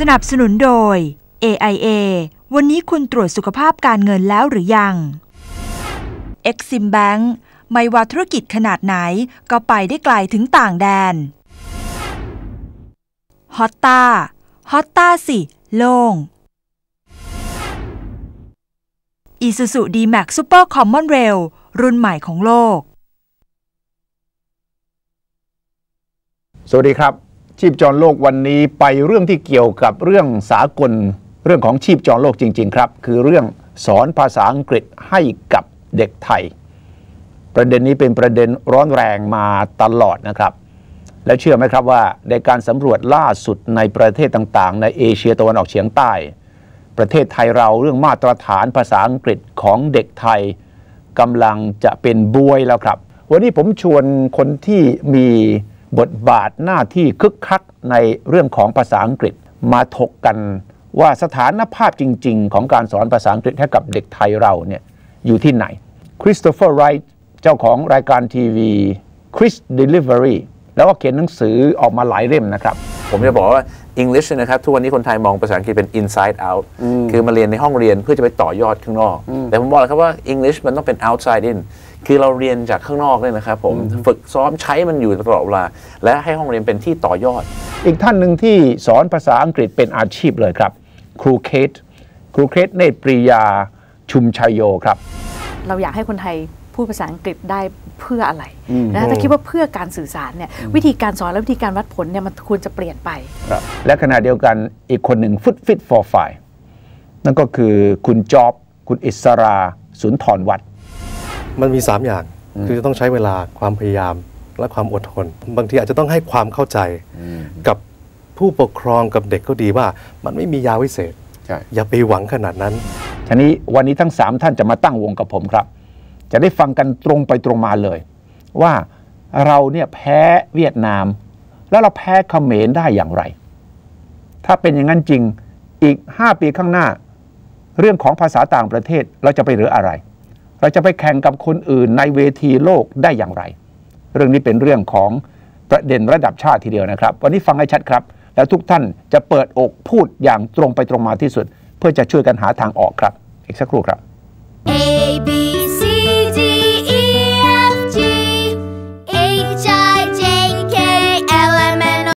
สนับสนุนโดย AIA วันนี้คุณตรวจสุขภาพการเงินแล้วหรือยัง Exim Bank ไม่ว่าธุรกิจขนาดไหนก็ไปได้ไกลถึงต่างแดน ฮอตตาฮอตตาสิ โล่ง Isuzu D-Max Super Common Rail รุ่นใหม่ของโลก สวัสดีครับ ชีพจรโลกวันนี้ไปเรื่องที่เกี่ยวกับเรื่องสากล เรื่องของชีพจรโลกจริง ๆ ครับ คือเรื่องสอนภาษาอังกฤษให้กับเด็กไทย ประเด็นนี้เป็นประเด็นร้อนแรงมาตลอดนะครับ และเชื่อไหมครับว่าในการสำรวจล่าสุดในประเทศต่างๆ ในเอเชียตะวันออกเฉียงใต้ ประเทศไทยเราเรื่องมาตรฐานภาษาอังกฤษของเด็กไทยกำลังจะเป็นบวยแล้วครับ วันนี้ผมชวนคนที่มี บทบาทหน้าที่คึกคักในเรื่องของภาษาอังกฤษมาถกกันว่าสถานภาพจริง ๆ ของการสอนภาษาอังกฤษให้กับเด็กไทยเราเนี่ยอยู่ที่ไหนคริสโตเฟอร์ไรท์เจ้าของรายการทีวีคริสเดลิเวอรี่แล้วก็เขียนหนังสือออกมาหลายเล่มนะครับ ผมจะบอกว่า English เนยนะครับ ทุกวันนี้คนไทยมองภาษาอังกฤษเป็น inside out คือมาเรียนในห้องเรียนเพื่อจะไปต่อยอดข้างนอก แต่ผมบอกเลยครับว่า English มันต้องเป็น outside in คือเราเรียนจากข้างนอกเลยนะครับผมฝึกซ้อมใช้มันอยู่ตลอดเวลา และให้ห้องเรียนเป็นที่ต่อยอด อีกท่านหนึ่งที่สอนภาษาอังกฤษเป็นอาชีพเลยครับ ครูเคทครูเคทเนตรปรียาชุมชัยโยครับ เราอยากให้คนไทย พูดภาษาอังกฤษได้เพื่ออะไรนะถ้าคิดว่าเพื่อการสื่อสารเนี่ยวิธีการสอนและวิธีการวัดผลเนี่ยมันควรจะเปลี่ยนไป และขณะเดียวกันอีกคนหนึ่งฟุตฟิต for fire นั่นก็คือคุณจอบ คุณอิสราสุนทรวัฒน์มันมี 3 อย่างคือจะต้องใช้เวลาความพยายามและความอดทน บางทีอาจจะต้องให้ความเข้าใจกับผู้ปกครองกับเด็กก็ดีว่า มันไม่มียาวิเศษใช่อย่าไปหวังขนาดนั้นทีนี้วันนี้ทั้ง 3 ท่านจะมาตั้งวงกับผมครับ จะได้ฟังกันตรงไปตรงมาเลย ว่าเราเนี่ยแพ้เวียดนาม แล้วเราแพ้เขมรได้อย่างไร ถ้าเป็นอย่างนั้นจริงอีก 5 ปีข้างหน้า เรื่องของภาษาต่างประเทศเราจะไปเหลืออะไร เราจะไปแข่งกับคนอื่นในเวทีโลกได้อย่างไร เรื่องนี้เป็นเรื่องของประเด็นระดับชาติทีเดียวนะครับ วันนี้ฟังให้ชัดครับ แล้วทุกท่านจะเปิดอกพูดอย่างตรงไปตรงมาที่สุด เพื่อจะช่วยกันหาทางออกครับ อีกสักครู่ครับ